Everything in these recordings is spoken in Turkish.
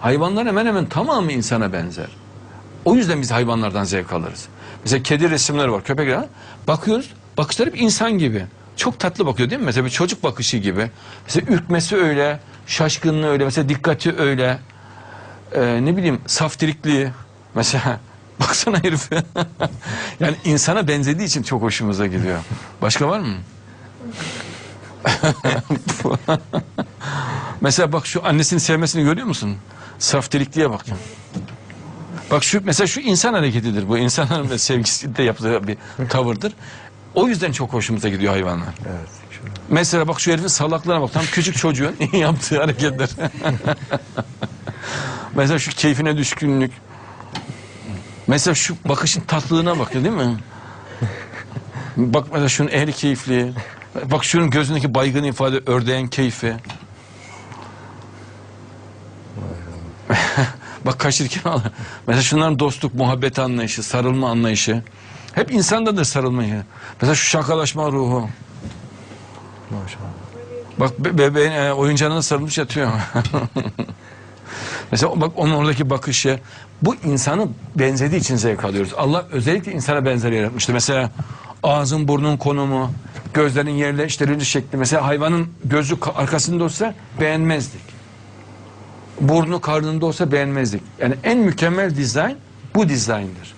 Hayvanlar hemen hemen tamamı insana benzer. O yüzden biz hayvanlardan zevk alırız. Mesela kedi resimleri var, köpekler. Bakıyoruz, bakışları hep insan gibi. Çok tatlı bakıyor değil mi? Mesela bir çocuk bakışı gibi. Mesela ürkmesi öyle, şaşkınlığı öyle, mesela dikkati öyle. Ee, ne bileyim saftirikliği. Mesela baksana herif. yani insana benzediği için çok hoşumuza gidiyor. Başka var mı? mesela bak şu annesini sevmesini görüyor musun? Saftirikliğe bak. Bak şu mesela şu insan hareketidir bu. İnsanların sevgisi de yaptığı bir tavırdır. O yüzden çok hoşumuza gidiyor hayvanlar. Evet. şöyle. Mesela bak şu herifin salaklığına bak. Tam küçük çocuğun yaptığı hareketler. Mesela şu keyfine düşkünlük. Mesela şu bakışın tatlılığına bak değil mi? Bak mesela şunun ehli keyifliği. Bak şunun gözündeki baygın ifade ördeğen keyfi. Bak kaçırken al. Mesela şunların dostluk, muhabbet anlayışı, sarılma anlayışı. Hep insandadır sarılmayı. Mesela şu şakalaşma ruhu. Maşallah. Bak be- bebeğin e, oyuncağına sarılmış yatıyor. Mesela bak onun oradaki bakışı. Bu insanı benzediği için zevk alıyoruz. Allah özellikle insana benzer yaratmıştı. Mesela ağzın burnun konumu, gözlerin yerleştirilmiş şekli. Mesela hayvanın gözü ka- arkasında olsa beğenmezdik. Burnu karnında olsa beğenmezdik. Yani en mükemmel dizayn bu dizayndır.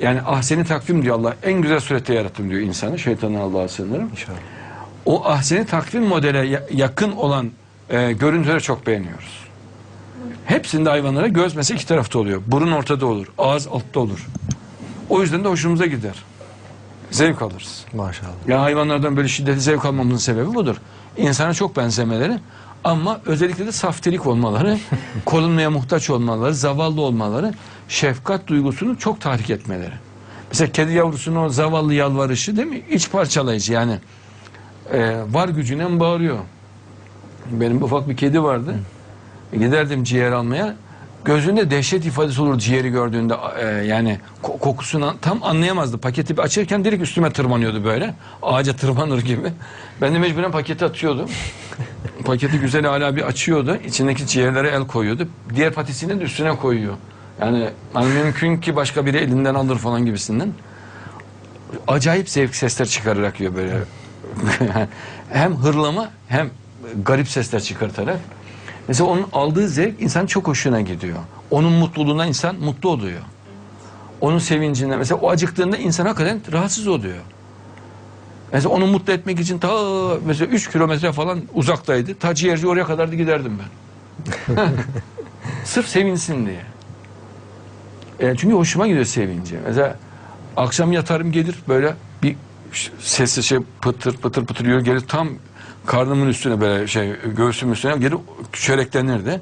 Yani ahseni takvim diyor Allah. En güzel surette yarattım diyor insanı. Şeytanın Allah'a sığınırım İnşallah. o ahseni takvim modele ya- yakın olan e, görüntüleri çok beğeniyoruz. Hepsinde hayvanlara göz mesela iki tarafta oluyor. Burun ortada olur. Ağız altta olur. O yüzden de hoşumuza gider. Zevk alırız. Maşallah. Ya hayvanlardan böyle şiddetli zevk almamızın sebebi budur. İnsana çok benzemeleri ama özellikle de saftirik olmaları, korunmaya muhtaç olmaları, zavallı olmaları, şefkat duygusunu çok tahrik etmeleri. Mesela kedi yavrusunun o zavallı yalvarışı değil mi? İç parçalayıcı yani. Ee, var gücüyle bağırıyor. Benim ufak bir kedi vardı. Giderdim ciğer almaya. Gözünde dehşet ifadesi olur ciğeri gördüğünde. Ee, yani ko- kokusunu tam anlayamazdı. Paketi bir açarken direkt üstüme tırmanıyordu böyle. Ağaca tırmanır gibi. Ben de mecburen paketi atıyordum. Paketi güzel hala bir açıyordu. İçindeki ciğerlere el koyuyordu. Diğer patisini de üstüne koyuyor. Yani hani mümkün ki başka biri elinden alır falan gibisinden. Acayip zevk sesler çıkararak yiyor böyle. hem hırlama hem garip sesler çıkartarak. Mesela onun aldığı zevk insan çok hoşuna gidiyor. Onun mutluluğuna insan mutlu oluyor. Onun sevincinden mesela o acıktığında insan hakikaten rahatsız oluyor. Mesela onu mutlu etmek için ta mesela 3 kilometre falan uzaktaydı. Ta ciğerci oraya kadar da giderdim ben. Sırf sevinsin diye. E, çünkü hoşuma gidiyor sevinci. Mesela akşam yatarım gelir böyle bir sesli şey pıtır pıtır pıtır yürür gelir tam karnımın üstüne böyle şey göğsümün üstüne gelir çöreklenirdi.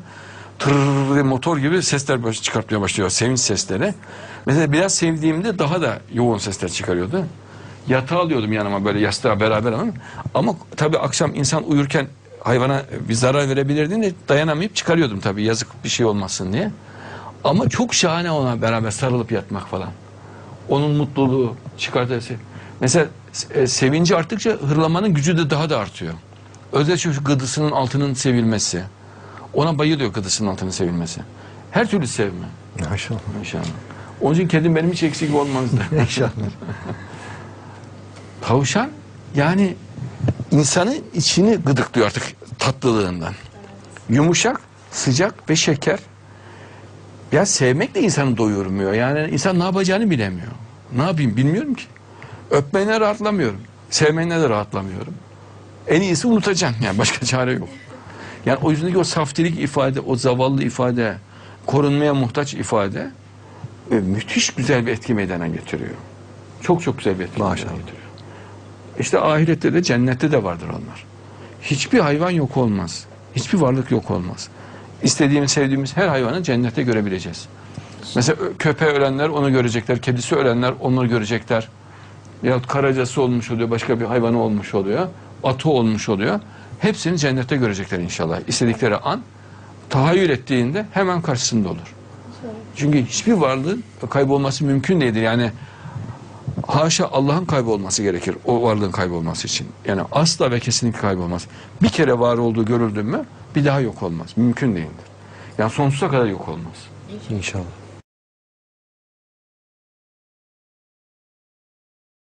Tır diye motor gibi sesler baş, çıkartmaya başlıyor. Sevinç sesleri. Mesela biraz sevdiğimde daha da yoğun sesler çıkarıyordu. Yatağı alıyordum yanıma böyle yastığa beraber ama ama tabii akşam insan uyurken hayvana bir zarar verebilirdiğinde dayanamayıp çıkarıyordum tabii yazık bir şey olmasın diye. Ama çok şahane ona beraber sarılıp yatmak falan. Onun mutluluğu çıkartısı. Mesela e, sevinci arttıkça hırlamanın gücü de daha da artıyor. Özellikle şu gıdısının altının sevilmesi. Ona bayılıyor gıdısının altının sevilmesi. Her türlü sevme Maşallah. inşallah. Onun için kedim benim hiç eksik olmazdı. İnşallah. Tavşan yani insanın içini gıdıklıyor artık tatlılığından. Yumuşak, sıcak ve şeker. Ya sevmek de insanı doyurmuyor. Yani insan ne yapacağını bilemiyor. Ne yapayım bilmiyorum ki. Öpmeyene rahatlamıyorum. Sevmeyene de rahatlamıyorum. En iyisi unutacaksın. Yani başka çare yok. Yani o yüzden o saftirik ifade, o zavallı ifade, korunmaya muhtaç ifade e, müthiş güzel bir etki meydana getiriyor. Çok çok güzel bir etki meydana Maşallah. getiriyor. İşte ahirette de cennette de vardır onlar. Hiçbir hayvan yok olmaz. Hiçbir varlık yok olmaz. İstediğimiz, sevdiğimiz her hayvanı cennette görebileceğiz. Mesela köpeği ölenler onu görecekler, kedisi ölenler onu görecekler. Yahut karacası olmuş oluyor, başka bir hayvanı olmuş oluyor, atı olmuş oluyor. Hepsini cennette görecekler inşallah. İstedikleri an tahayyül ettiğinde hemen karşısında olur. Çünkü hiçbir varlığın kaybolması mümkün değildir. Yani haşa Allah'ın kaybolması gerekir o varlığın kaybolması için. Yani asla ve kesinlikle kaybolmaz. Bir kere var olduğu görüldü mü bir daha yok olmaz. Mümkün değildir. Yani sonsuza kadar yok olmaz. İnşallah.